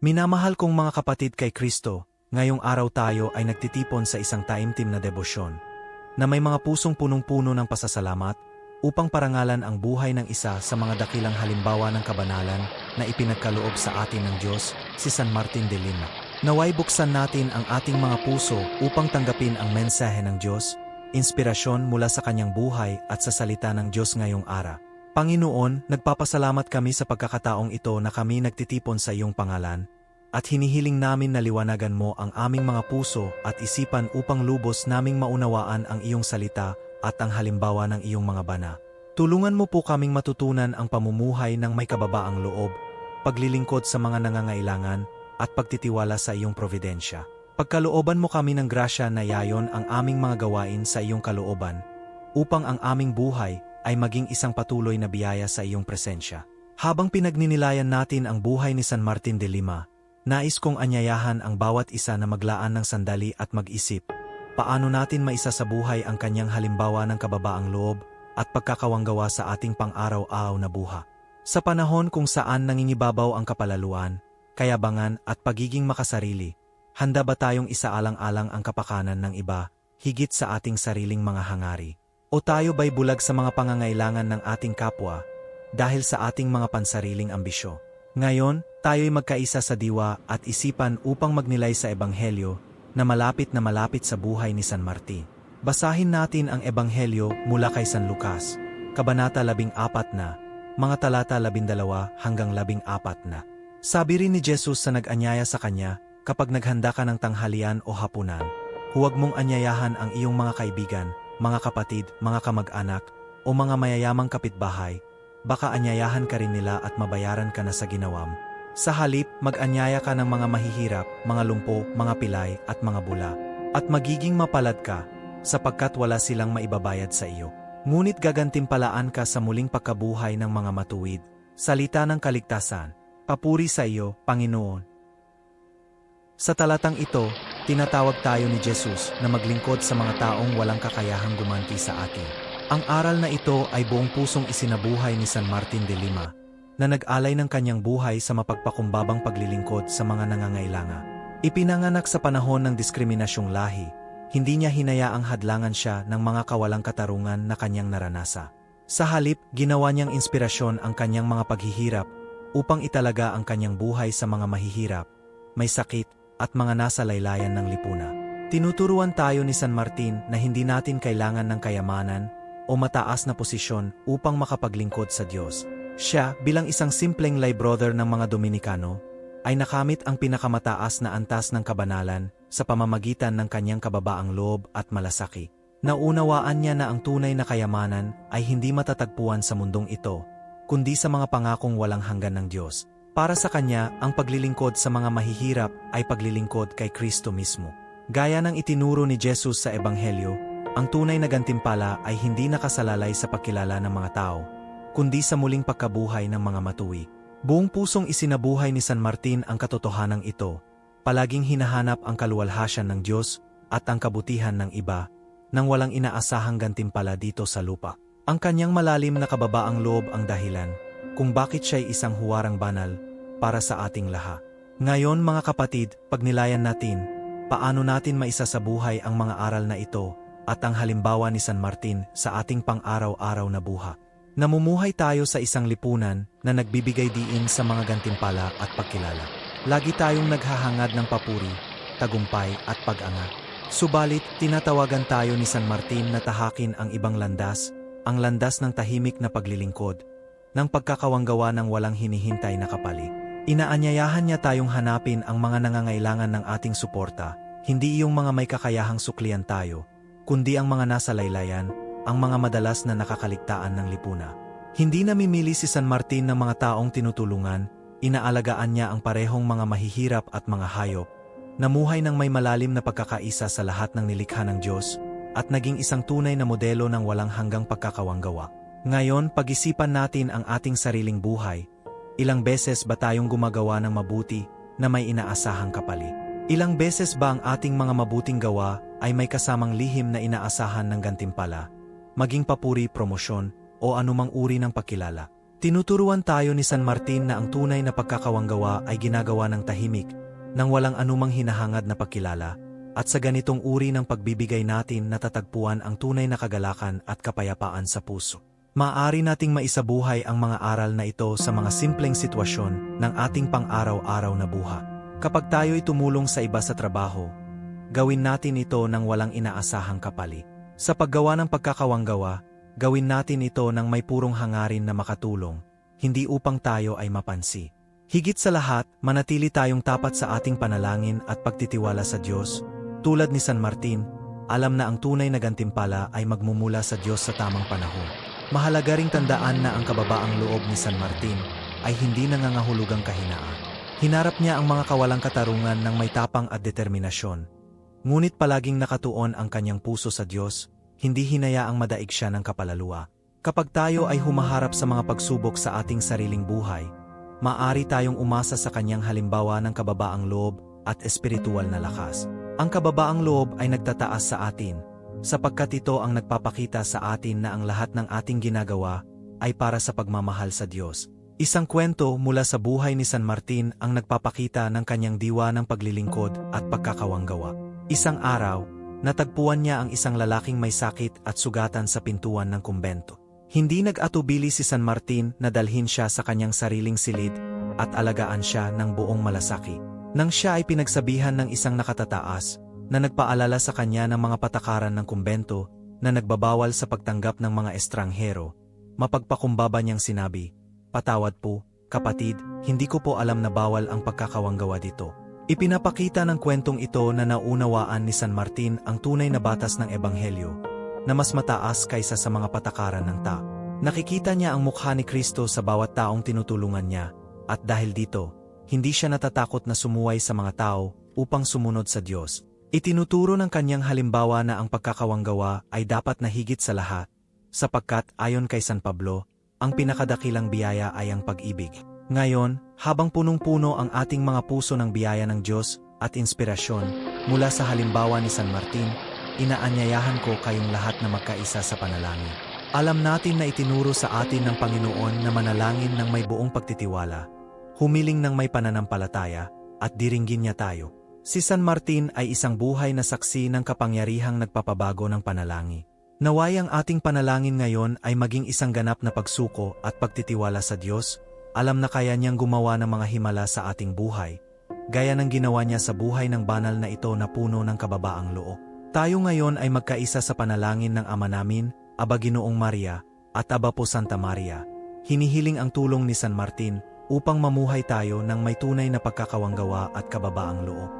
Minamahal kong mga kapatid kay Kristo, ngayong araw tayo ay nagtitipon sa isang taimtim na debosyon, na may mga pusong punong-puno ng pasasalamat, upang parangalan ang buhay ng isa sa mga dakilang halimbawa ng kabanalan na ipinagkaloob sa atin ng Diyos, si San Martin de Lima. Naway buksan natin ang ating mga puso upang tanggapin ang mensahe ng Diyos, inspirasyon mula sa kanyang buhay at sa salita ng Diyos ngayong araw. Panginoon, nagpapasalamat kami sa pagkakataong ito na kami nagtitipon sa iyong pangalan, at hinihiling namin na liwanagan mo ang aming mga puso at isipan upang lubos naming maunawaan ang iyong salita at ang halimbawa ng iyong mga bana. Tulungan mo po kaming matutunan ang pamumuhay ng may kababaang loob, paglilingkod sa mga nangangailangan, at pagtitiwala sa iyong providensya. Pagkalooban mo kami ng grasya na yayon ang aming mga gawain sa iyong kalooban, upang ang aming buhay ay maging isang patuloy na biyaya sa iyong presensya. Habang pinagninilayan natin ang buhay ni San Martin de Lima, nais kong anyayahan ang bawat isa na maglaan ng sandali at mag-isip. Paano natin maisa sa buhay ang kanyang halimbawa ng kababaang loob at pagkakawanggawa sa ating pang-araw-araw na buha. Sa panahon kung saan nangingibabaw ang kapalaluan, kayabangan at pagiging makasarili, handa ba tayong isaalang-alang ang kapakanan ng iba, higit sa ating sariling mga hangari? O tayo ba'y bulag sa mga pangangailangan ng ating kapwa dahil sa ating mga pansariling ambisyo? Ngayon, tayo'y magkaisa sa diwa at isipan upang magnilay sa Ebanghelyo na malapit na malapit sa buhay ni San Martin. Basahin natin ang Ebanghelyo mula kay San Lucas, Kabanata 14 na, mga talata 12 hanggang 14 na. Sabi rin ni Jesus sa nag-anyaya sa kanya, kapag naghanda ka ng tanghalian o hapunan, huwag mong anyayahan ang iyong mga kaibigan, mga kapatid, mga kamag-anak, o mga mayayamang kapitbahay, baka anyayahan ka rin nila at mabayaran ka na sa ginawam. Sa halip, mag-anyaya ka ng mga mahihirap, mga lumpo, mga pilay, at mga bula. At magiging mapalad ka, sapagkat wala silang maibabayad sa iyo. Ngunit gagantimpalaan ka sa muling pagkabuhay ng mga matuwid. Salita ng kaligtasan. Papuri sa iyo, Panginoon. Sa talatang ito, tinatawag tayo ni Jesus na maglingkod sa mga taong walang kakayahang gumanti sa atin. Ang aral na ito ay buong pusong isinabuhay ni San Martin de Lima, na nag-alay ng kanyang buhay sa mapagpakumbabang paglilingkod sa mga nangangailangan. Ipinanganak sa panahon ng diskriminasyong lahi, hindi niya hinayaang hadlangan siya ng mga kawalang katarungan na kanyang naranasa. Sa halip, ginawa niyang inspirasyon ang kanyang mga paghihirap upang italaga ang kanyang buhay sa mga mahihirap, may sakit, at mga nasa laylayan ng lipuna. Tinuturuan tayo ni San Martin na hindi natin kailangan ng kayamanan o mataas na posisyon upang makapaglingkod sa Diyos. Siya, bilang isang simpleng lay brother ng mga Dominikano, ay nakamit ang pinakamataas na antas ng kabanalan sa pamamagitan ng kanyang kababaang loob at malasaki. Naunawaan niya na ang tunay na kayamanan ay hindi matatagpuan sa mundong ito, kundi sa mga pangakong walang hanggan ng Diyos. Para sa kanya, ang paglilingkod sa mga mahihirap ay paglilingkod kay Kristo mismo. Gaya ng itinuro ni Jesus sa Ebanghelyo, ang tunay na gantimpala ay hindi nakasalalay sa pakilala ng mga tao, kundi sa muling pagkabuhay ng mga matuwi. Buong pusong isinabuhay ni San Martin ang katotohanan ito, palaging hinahanap ang kaluwalhasyan ng Diyos at ang kabutihan ng iba, nang walang inaasahang gantimpala dito sa lupa. Ang kanyang malalim na kababaang loob ang dahilan kung bakit siya'y isang huwarang banal para sa ating laha. Ngayon mga kapatid, pagnilayan natin, paano natin maisa sa buhay ang mga aral na ito at ang halimbawa ni San Martin sa ating pang-araw-araw na buha. Namumuhay tayo sa isang lipunan na nagbibigay diin sa mga gantimpala at pagkilala. Lagi tayong naghahangad ng papuri, tagumpay at pag-anga. Subalit, tinatawagan tayo ni San Martin na tahakin ang ibang landas, ang landas ng tahimik na paglilingkod, ng pagkakawanggawa ng walang hinihintay na kapalit. Inaanyayahan niya tayong hanapin ang mga nangangailangan ng ating suporta, hindi yung mga may kakayahang suklian tayo, kundi ang mga nasa laylayan, ang mga madalas na nakakaligtaan ng lipuna. Hindi namimili si San Martin ng mga taong tinutulungan, inaalagaan niya ang parehong mga mahihirap at mga hayop, namuhay ng may malalim na pagkakaisa sa lahat ng nilikha ng Diyos, at naging isang tunay na modelo ng walang hanggang pagkakawanggawa. Ngayon, pag-isipan natin ang ating sariling buhay, Ilang beses ba tayong gumagawa ng mabuti na may inaasahang kapalit? Ilang beses ba ang ating mga mabuting gawa ay may kasamang lihim na inaasahan ng gantimpala, maging papuri, promosyon, o anumang uri ng pakilala? Tinuturuan tayo ni San Martin na ang tunay na pagkakawanggawa ay ginagawa ng tahimik, nang walang anumang hinahangad na pagkilala, at sa ganitong uri ng pagbibigay natin natatagpuan ang tunay na kagalakan at kapayapaan sa puso. Maaari nating maisabuhay ang mga aral na ito sa mga simpleng sitwasyon ng ating pang-araw-araw na buha. Kapag tayo'y tumulong sa iba sa trabaho, gawin natin ito ng walang inaasahang kapalit. Sa paggawa ng pagkakawanggawa, gawin natin ito ng may purong hangarin na makatulong, hindi upang tayo ay mapansi. Higit sa lahat, manatili tayong tapat sa ating panalangin at pagtitiwala sa Diyos. Tulad ni San Martin, alam na ang tunay na gantimpala ay magmumula sa Diyos sa tamang panahon. Mahalaga ring tandaan na ang kababaang loob ni San Martin ay hindi nangangahulugang kahinaan. Hinarap niya ang mga kawalang katarungan ng may tapang at determinasyon. Ngunit palaging nakatuon ang kanyang puso sa Diyos, hindi hinayaang madaig siya ng kapalaluwa. Kapag tayo ay humaharap sa mga pagsubok sa ating sariling buhay, maari tayong umasa sa kanyang halimbawa ng kababaang loob at espiritual na lakas. Ang kababaang loob ay nagtataas sa atin, sapagkat ito ang nagpapakita sa atin na ang lahat ng ating ginagawa ay para sa pagmamahal sa Diyos. Isang kwento mula sa buhay ni San Martin ang nagpapakita ng kanyang diwa ng paglilingkod at pagkakawanggawa. Isang araw, natagpuan niya ang isang lalaking may sakit at sugatan sa pintuan ng kumbento. Hindi nag-atubili si San Martin na dalhin siya sa kanyang sariling silid at alagaan siya ng buong malasaki. Nang siya ay pinagsabihan ng isang nakatataas na nagpaalala sa kanya ng mga patakaran ng kumbento na nagbabawal sa pagtanggap ng mga estranghero, mapagpakumbaba niyang sinabi, Patawad po, kapatid, hindi ko po alam na bawal ang pagkakawanggawa dito. Ipinapakita ng kwentong ito na naunawaan ni San Martin ang tunay na batas ng Ebanghelyo, na mas mataas kaysa sa mga patakaran ng ta. Nakikita niya ang mukha ni Kristo sa bawat taong tinutulungan niya, at dahil dito, hindi siya natatakot na sumuway sa mga tao upang sumunod sa Diyos. Itinuturo ng kanyang halimbawa na ang pagkakawanggawa ay dapat na higit sa lahat, sapagkat ayon kay San Pablo, ang pinakadakilang biyaya ay ang pag-ibig. Ngayon, habang punong-puno ang ating mga puso ng biyaya ng Diyos at inspirasyon mula sa halimbawa ni San Martin, inaanyayahan ko kayong lahat na magkaisa sa panalangin. Alam natin na itinuro sa atin ng Panginoon na manalangin ng may buong pagtitiwala, humiling ng may pananampalataya, at diringgin niya tayo. Si San Martin ay isang buhay na saksi ng kapangyarihang nagpapabago ng panalangin. Naway ang ating panalangin ngayon ay maging isang ganap na pagsuko at pagtitiwala sa Diyos, alam na kaya niyang gumawa ng mga himala sa ating buhay, gaya ng ginawa niya sa buhay ng banal na ito na puno ng kababaang loob. Tayo ngayon ay magkaisa sa panalangin ng Ama namin, Aba Ginoong Maria, at Aba po Santa Maria. Hinihiling ang tulong ni San Martin upang mamuhay tayo ng may tunay na pagkakawanggawa at kababaang loob.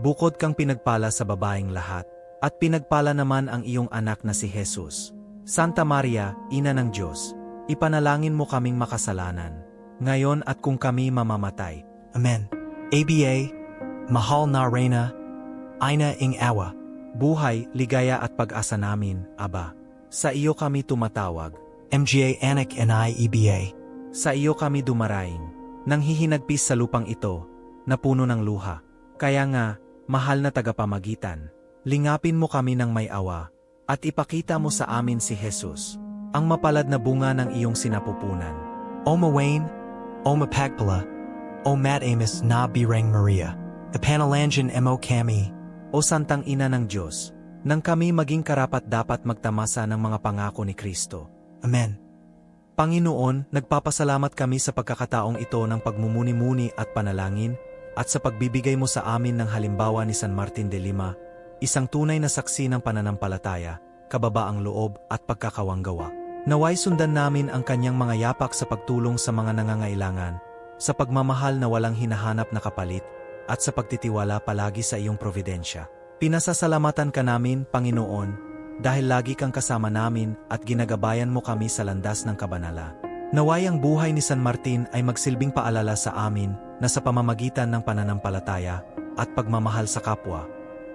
Bukod kang pinagpala sa babaeng lahat, at pinagpala naman ang iyong anak na si Jesus. Santa Maria, Ina ng Diyos, ipanalangin mo kaming makasalanan, ngayon at kung kami mamamatay. Amen. ABA, Mahal na Reyna, Aina ing Awa, buhay, ligaya at pag-asa namin, Aba. Sa iyo kami tumatawag. MGA Anak and I EBA. Sa iyo kami dumaraing, nang hihinagpis sa lupang ito, na puno ng luha. Kaya nga, mahal na tagapamagitan, Lingapin mo kami ng may awa, at ipakita mo sa amin si Jesus, ang mapalad na bunga ng iyong sinapupunan. O Mawain, O Mapagpala, O Mat Amos na Birang Maria, the Panalangan Mo Kami, O Santang Ina ng Diyos, nang kami maging karapat dapat magtamasa ng mga pangako ni Kristo. Amen. Panginoon, nagpapasalamat kami sa pagkakataong ito ng pagmumuni-muni at panalangin, at sa pagbibigay mo sa amin ng halimbawa ni San Martin de Lima, isang tunay na saksi ng pananampalataya, kababaang loob at pagkakawanggawa. Naway sundan namin ang kanyang mga yapak sa pagtulong sa mga nangangailangan, sa pagmamahal na walang hinahanap na kapalit, at sa pagtitiwala palagi sa iyong providensya. Pinasasalamatan ka namin, Panginoon, dahil lagi kang kasama namin at ginagabayan mo kami sa landas ng kabanala. Naway ang buhay ni San Martin ay magsilbing paalala sa amin na sa pamamagitan ng pananampalataya at pagmamahal sa kapwa,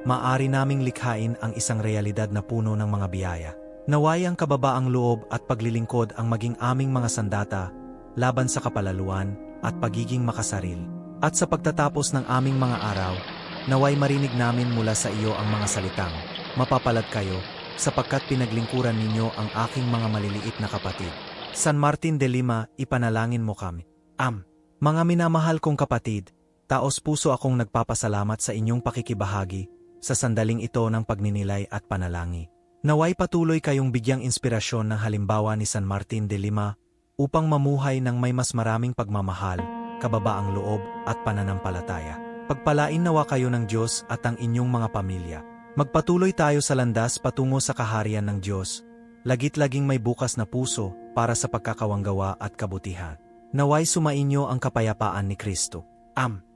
maari naming likhain ang isang realidad na puno ng mga biyaya. Naway ang kababaang loob at paglilingkod ang maging aming mga sandata laban sa kapalaluan at pagiging makasaril. At sa pagtatapos ng aming mga araw, naway marinig namin mula sa iyo ang mga salitang, Mapapalad kayo, sapagkat pinaglingkuran ninyo ang aking mga maliliit na kapatid. San Martin de Lima, ipanalangin mo kami. Am. Mga minamahal kong kapatid, taos puso akong nagpapasalamat sa inyong pakikibahagi sa sandaling ito ng pagninilay at panalangin. Naway patuloy kayong bigyang inspirasyon ng halimbawa ni San Martin de Lima upang mamuhay ng may mas maraming pagmamahal, kababaang loob at pananampalataya. Pagpalain nawa kayo ng Diyos at ang inyong mga pamilya. Magpatuloy tayo sa landas patungo sa kaharian ng Diyos. Lagit-laging may bukas na puso para sa pagkakawanggawa at kabutihan. Naway sumainyo ang kapayapaan ni Kristo. Am.